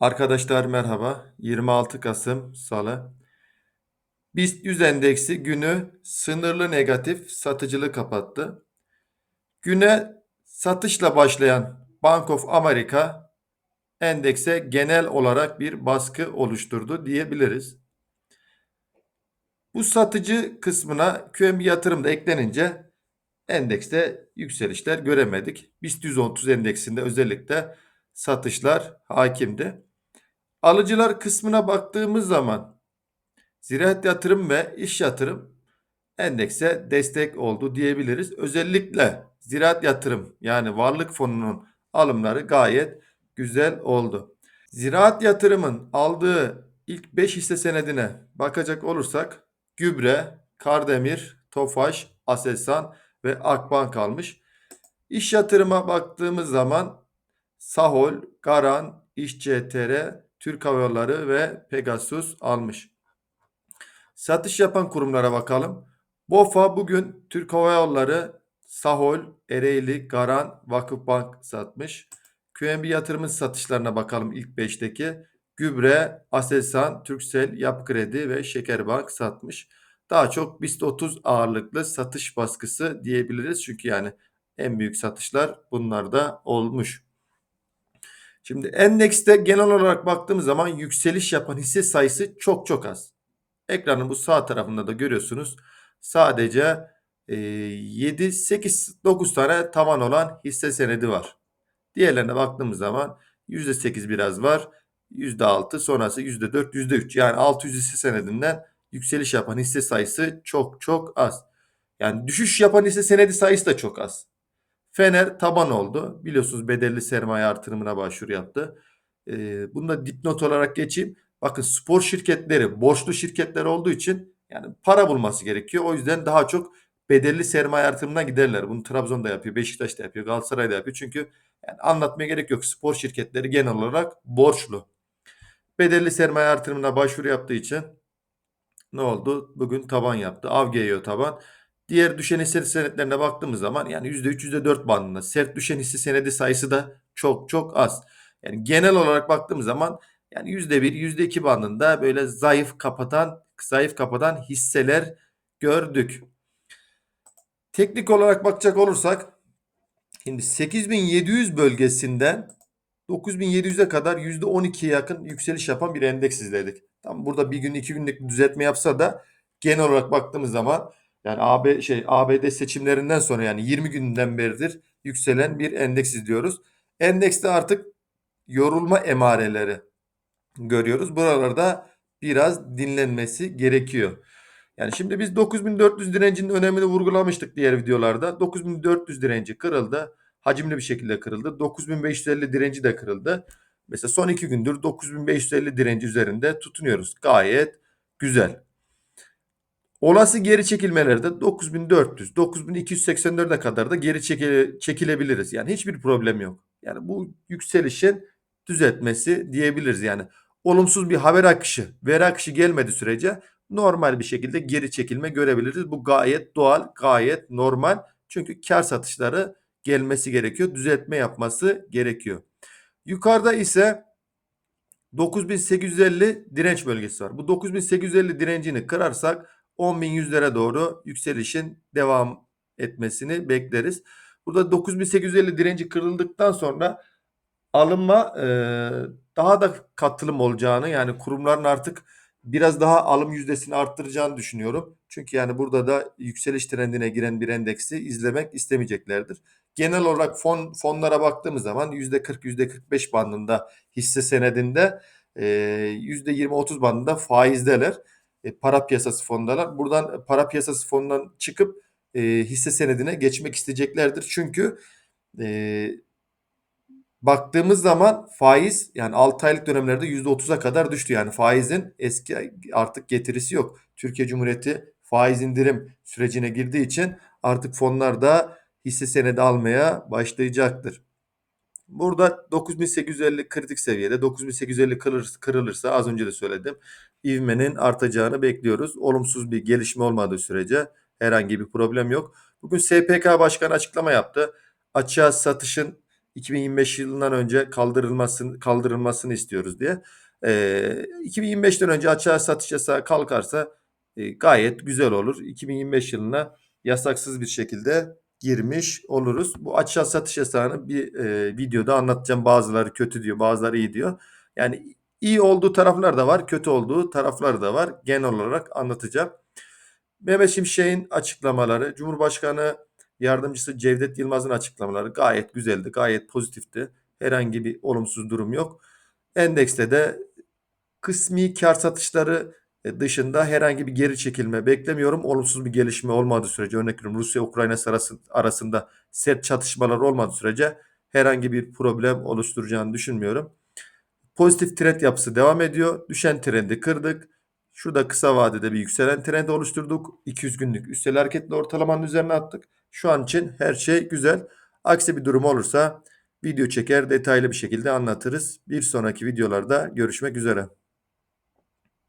Arkadaşlar merhaba. 26 Kasım Salı. BIST 100 endeksi günü sınırlı negatif satıcılı kapattı. Güne satışla başlayan Bank of America endekse genel olarak bir baskı oluşturdu diyebiliriz. Bu satıcı kısmına QNB yatırım da eklenince endekste yükselişler göremedik. BIST 130 endeksinde özellikle satışlar hakimdi. Alıcılar kısmına baktığımız zaman ziraat yatırım ve iş yatırım endekse destek oldu diyebiliriz. Özellikle ziraat yatırım yani varlık fonunun alımları gayet güzel oldu. Ziraat yatırımın aldığı ilk 5 hisse senedine bakacak olursak Gübre, Kardemir, Tofaş, Aselsan ve Akbank almış. İş yatırıma baktığımız zaman Sahol, Garan, İşCTR, Türk Hava Yolları ve Pegasus almış. Satış yapan kurumlara bakalım. BOFA bugün Türk Hava Yolları, Sahol, Ereğli, Garan, Vakıfbank satmış. QNB yatırımın satışlarına bakalım ilk 5'teki. Gübre, Aselsan, Türksel, Yapı Kredi ve Şekerbank satmış. Daha çok BIST 30 ağırlıklı satış baskısı diyebiliriz. Çünkü yani en büyük satışlar bunlarda olmuş. Şimdi endekste genel olarak baktığımız zaman yükseliş yapan hisse sayısı çok çok az. Ekranın bu sağ tarafında da görüyorsunuz. Sadece e, 7, 8, 9 tane tavan olan hisse senedi var. Diğerlerine baktığımız zaman %8 biraz var. %6 sonrası %4, %3 yani 600 hisse senedinden yükseliş yapan hisse sayısı çok çok az. Yani düşüş yapan hisse senedi sayısı da çok az. Fener taban oldu. Biliyorsunuz bedelli sermaye artırımına başvuru yaptı. Ee, bunu da dipnot olarak geçeyim. Bakın spor şirketleri borçlu şirketler olduğu için yani para bulması gerekiyor. O yüzden daha çok bedelli sermaye artırımına giderler. Bunu Trabzon'da yapıyor, Beşiktaş'ta yapıyor, Galatasaray'da yapıyor. Çünkü yani anlatmaya gerek yok. Spor şirketleri genel olarak borçlu. Bedelli sermaye artırımına başvuru yaptığı için ne oldu? Bugün taban yaptı. Avgeo taban. Diğer düşen hisse senetlerine baktığımız zaman yani %3 %4 bandında. Sert düşen hisse senedi sayısı da çok çok az. Yani genel olarak baktığımız zaman yani %1 %2 bandında böyle zayıf kapatan zayıf kapatan hisseler gördük. Teknik olarak bakacak olursak şimdi 8700 bölgesinden 9700'e kadar %12'ye yakın yükseliş yapan bir endeks izledik. Tam burada bir gün iki günlük düzeltme yapsa da genel olarak baktığımız zaman yani AB şey ABD seçimlerinden sonra yani 20 günden beridir yükselen bir endeks izliyoruz. Endekste artık yorulma emareleri görüyoruz. Buralarda biraz dinlenmesi gerekiyor. Yani şimdi biz 9400 direncinin önemini vurgulamıştık diğer videolarda. 9400 direnci kırıldı. Hacimli bir şekilde kırıldı. 9550 direnci de kırıldı. Mesela son iki gündür 9550 direnci üzerinde tutunuyoruz. Gayet güzel. Olası geri çekilmelerde 9400, 9284'e kadar da geri çekile, çekilebiliriz. Yani hiçbir problem yok. Yani bu yükselişin düzeltmesi diyebiliriz. Yani olumsuz bir haber akışı, veri akışı gelmedi sürece normal bir şekilde geri çekilme görebiliriz. Bu gayet doğal, gayet normal. Çünkü kar satışları gelmesi gerekiyor. Düzeltme yapması gerekiyor. Yukarıda ise 9850 direnç bölgesi var. Bu 9850 direncini kırarsak 10.100'lere doğru yükselişin devam etmesini bekleriz. Burada 9850 direnci kırıldıktan sonra alınma e, daha da katılım olacağını yani kurumların artık biraz daha alım yüzdesini arttıracağını düşünüyorum. Çünkü yani burada da yükseliş trendine giren bir endeksi izlemek istemeyeceklerdir. Genel olarak fon fonlara baktığımız zaman %40 %45 bandında hisse senedinde e, %20-30 bandında faizdeler. E, para piyasası fondalar. Buradan para piyasası fonundan çıkıp e, hisse senedine geçmek isteyeceklerdir. Çünkü e, baktığımız zaman faiz yani 6 aylık dönemlerde %30'a kadar düştü. Yani faizin eski artık getirisi yok. Türkiye Cumhuriyeti faiz indirim sürecine girdiği için artık fonlar da hisse senedi almaya başlayacaktır. Burada 9850 kritik seviyede 9850 kırılır, kırılırsa az önce de söyledim. ivmenin artacağını bekliyoruz. Olumsuz bir gelişme olmadığı sürece herhangi bir problem yok. Bugün SPK Başkanı açıklama yaptı. Açığa satışın 2025 yılından önce kaldırılmasını kaldırılmasını istiyoruz diye. Ee, 2025'ten önce açığa satış yasağı kalkarsa e, gayet güzel olur. 2025 yılına yasaksız bir şekilde girmiş oluruz. Bu açığa satış yasağını bir e, videoda anlatacağım. Bazıları kötü diyor, bazıları iyi diyor. Yani iyi olduğu taraflar da var, kötü olduğu taraflar da var. Genel olarak anlatacağım. Mehmet Şimşek'in açıklamaları, Cumhurbaşkanı Yardımcısı Cevdet Yılmaz'ın açıklamaları gayet güzeldi, gayet pozitifti. Herhangi bir olumsuz durum yok. Endekste de kısmi kar satışları dışında herhangi bir geri çekilme beklemiyorum. Olumsuz bir gelişme olmadığı sürece örnek veriyorum Rusya-Ukrayna arasında sert çatışmalar olmadığı sürece herhangi bir problem oluşturacağını düşünmüyorum. Pozitif trend yapısı devam ediyor. Düşen trendi kırdık. Şurada kısa vadede bir yükselen trend oluşturduk. 200 günlük üstel hareketli ortalamanın üzerine attık. Şu an için her şey güzel. Aksi bir durum olursa video çeker detaylı bir şekilde anlatırız. Bir sonraki videolarda görüşmek üzere.